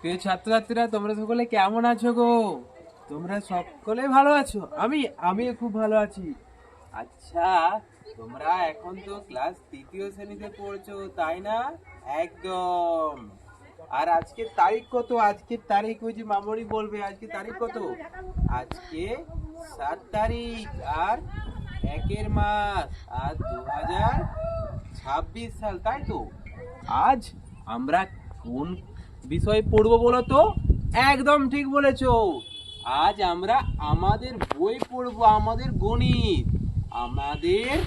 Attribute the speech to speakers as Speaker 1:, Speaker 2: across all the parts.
Speaker 1: প্রিয় ছাত্রছাত্রীরা, তোমরা সকলে কেমন আছো গো? তোমরা সকলে ভালো আছো? আমি আমি খুব ভালো আছি। আচ্ছা তোমরা এখন তো ক্লাস তৃতীয় শ্রেণীতে পড়ছো, তাই না? একদম। আর আজকে তারিখ কত? আজকের তারিখ ওই যে মামনি বলবে, আজকে তারিখ কত? আজকে সাত তারিখ, আর একের মাস, আর দু হাজার ছাব্বিশ সাল, তাই তো? আজ আমরা কোন বিষয় পড়ব বলো তো? একদম ঠিক বলেছ। আজ আমরা আমাদের বই পড়ব, আমাদের গণিত। আমাদের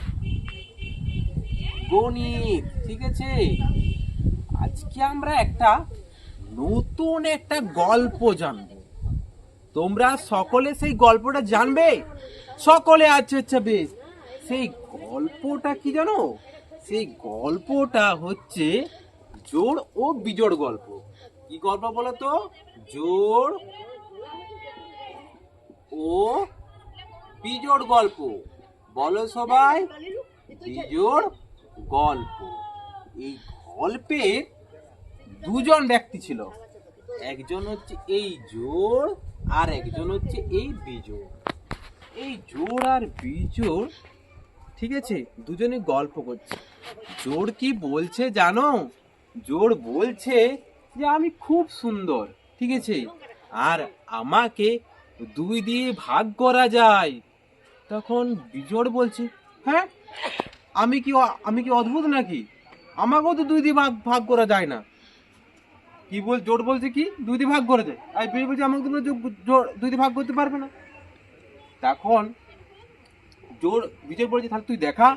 Speaker 1: গণিত, ঠিক আছে? আজকে আমরা একটা নতুন একটা গল্প জানব। তোমরা সকলে সেই গল্পটা জানবে? সকলে আচ্ছা আচ্ছা বেশ। সেই গল্পটা কি জানো? সেই গল্পটা হচ্ছে জোড় ও বিজোড় গল্প। কি গল্প বলো তো জোড় ও বিজোড় গল্প। বলো সবাই, বিজোড় গল্প। এই গল্পে দুজন ব্যক্তি ছিল। একজন হচ্ছে এই জোড় আর একজন হচ্ছে এই বিজোড়। এই জোড় আর বিজোড়, ঠিক আছে দুজনে গল্প করছে। জোর কি বলছে জানো? জোর বলছে যে আমি খুব সুন্দর, ঠিক আছে? আর আমাকে দুই দিয়ে ভাগ করা যায়। তখন বিজোড় বলছে হ্যাঁ? আমি কি আমি কি অদ্ভুত নাকি? আমাকেও তো দুই দিয়ে ভাগ ভাগ করা যায় না। কি বল জোর বলছে কি? দুই দিয়ে ভাগ করে দেয় আর বিজোড় বলছে, আমাকে তো জোর দুই দিয়ে ভাগ করতে পারবে না। তখন জোর বিজয় বলছে, তাহলে তুই দেখা,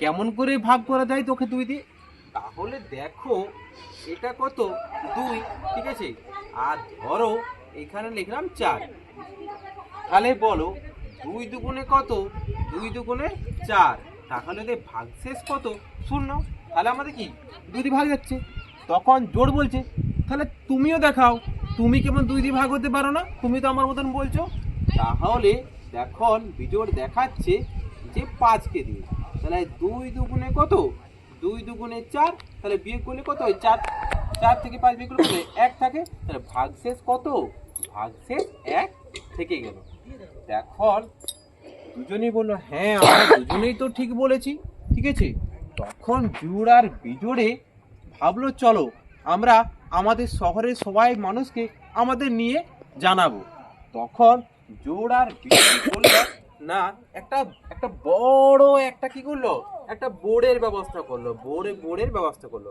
Speaker 1: কেমন করে ভাগ করা যায় তোকে দুই দিয়ে? তাহলে দেখো, এটা কত? দুই, ঠিক আছে? আর ধরো, এখানে লিখলাম চার। তাহলে বলো, দুই দুগুণে কত? দুই দুগুণে চার। তাহলে এদের ভাগশেষ কত? শূন্য। তাহলে আমাদের কি? দুই ভাগ যাচ্ছে। তখন জোর বলছে, তাহলে তুমিও দেখাও। তুমি কেমন দুই দিয়ে ভাগ হতে পারো না? তুমি তো আমার মতন বলছো। তাহলে দেখুন বিজোড় দেখাচ্ছে যে পাঁচকে দিয়ে। তাহলে দুই দুগুণে কত? দুই দুগুণে চার, তাহলে বিয়োগ করলে কত হয়? চার। চার থেকে পাঁচ বিয়োগ করলে এক থাকে। তাহলে ভাগশেষ কত? ভাগশেষ এক থেকে গেল। দেখুন দুজনেই বলল হ্যাঁ আমরা দুজনেই তো ঠিক বলেছি, ঠিক আছে? তখন জোড় আর বিজোড়ে ভাবলো, চলো, আমরা আমাদের শহরের সবাই মানুষকে আমাদের নিয়ে জানাব। তখন জোড় আর বিজোড় বলল, না, একটা একটা বড় একটা কি করল? একটা বোর্ডের ব্যবস্থা করল বোর্ডে বোর্ডের ব্যবস্থা করল।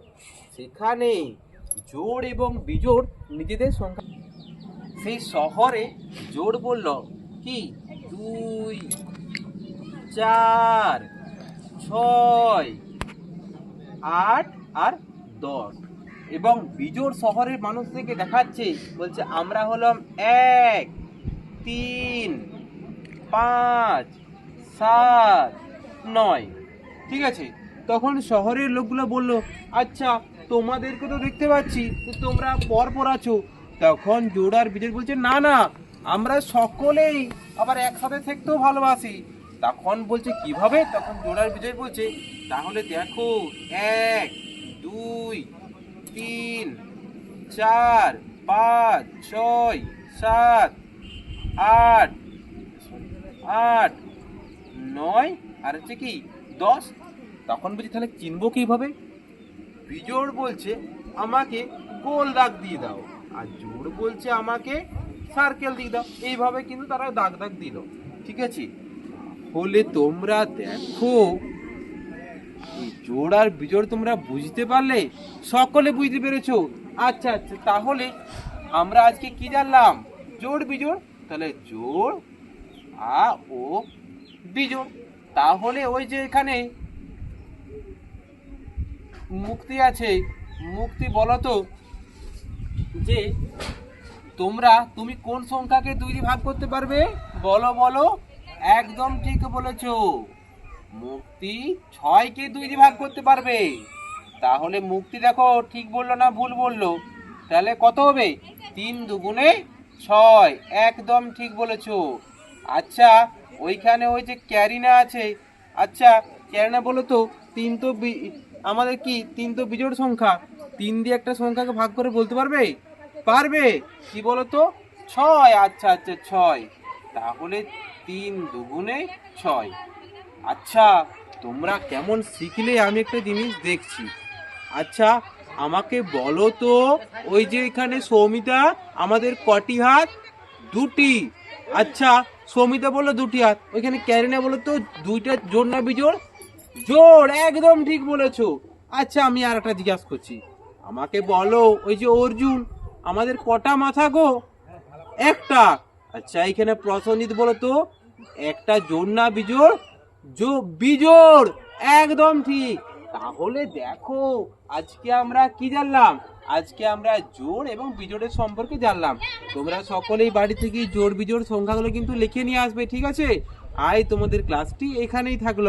Speaker 1: সেখানে জোড় এবং বিজোড় নিজেদের সংখ্যা। সেই শহরে জোড় বলল, কি? দুই, চার, ছয়, আট আর দশ। এবং বিজোড় শহরের মানুষদেরকে দেখাচ্ছে, বলছে, আমরা হলাম এক, তিন, পাঁচ, সাত, নয়। ঠিক আছে? তখন শহরের লোকগুলো বলল আচ্ছা তোমাদেরকে তো দেখতে পাচ্ছি, তোমরা পর পর আছো। তখন জোড়ার বিজয় বলছে, না না, আমরা সকলেই আবার একসাথে থাকতেও ভালোবাসি। তখন বলছে, কীভাবে? তখন জোড়ার বিজয় বলছে, তাহলে দেখো, এক, দুই, তিন, চার, পাঁচ, ছয়, সাত, আট আট, নয়, আর হচ্ছে কি দশ? তখন বলছি, তাহলে চিনবো কীভাবে? বিজোড় বলছে, আমাকে গোল দাগ দিয়ে দাও। আর জোড় বলছে, আমাকে সার্কেল দিয়ে দাও। এইভাবে কিন্তু তারা দাগ দাগ দিল। ঠিক আছে? হলে তোমরা দেখো জোড় আর বিজোড় তোমরা বুঝতে পারলে সকলে বুঝতে পেরেছ। আচ্ছা আচ্ছা তাহলে আমরা আজকে কি জানলাম? জোড়, বিজোড়? তাহলে জোড়, আ, ও, বিজোড়। তাহলে ওই যে এখানে মুক্তি আছে, মুক্তি বলো তো, যে তোমরা, তুমি কোন সংখ্যাকে দুই ভাগ করতে পারবে? বলো বলো, একদম ঠিক বলেছ। মুক্তি ছয়কে দুই ভাগ করতে পারবে। তাহলে মুক্তি দেখো, ঠিক বলল না ভুল বলল? তাহলে কত হবে? তিন দুগুণে ছয়, একদম ঠিক বলেছ। আচ্ছা ওইখানে ওই যে ক্যারিনা আছে। আচ্ছা ক্যারিনা বলো তো, তিন তো আমাদের কি তিন তো বিজোড় সংখ্যা? তিন দিয়ে একটা সংখ্যাকে ভাগ করে বলতে পারবে? পারবে। কি বলো তো ছয়। আচ্ছা আচ্ছা ছয়। তাহলে তিন দুগুণে ছয়। আচ্ছা তোমরা কেমন শিখলে আমি একটা জিনিস দেখছি। আচ্ছা আমাকে বলো তো, ওই যে এখানে সৌমিতা, আমাদের কটি হাত? দুটি। আচ্ছা সৌমিতা বলল দুটি হাত, ওইখানে ক্যারিনা বলো তো দুইটা জোর না বিজোড়? জোর, একদম ঠিক বলেছ। আচ্ছা আমি আর একটা জিজ্ঞাসা করছি। আমাকে বলো, ওই যে অর্জুন, আমাদের কটা মাথা গো? একটা। আচ্ছা এখানে প্রসঞ্জিত বলো তো, একটা জোর না বিজোড়? জো, বিজোড়! একদম ঠিক। তাহলে দেখো, আজকে আমরা কি জানলাম? আজকে আমরা জোড় এবং বিজোড়ের সম্পর্কে জানলাম। তোমরা সকলেই বাড়ি থেকে জোর বিজোড় সংখ্যাগুলো কিন্তু লিখে নিয়ে আসবে, ঠিক আছে? আয় তোমাদের ক্লাসটি এখানেই থাকল।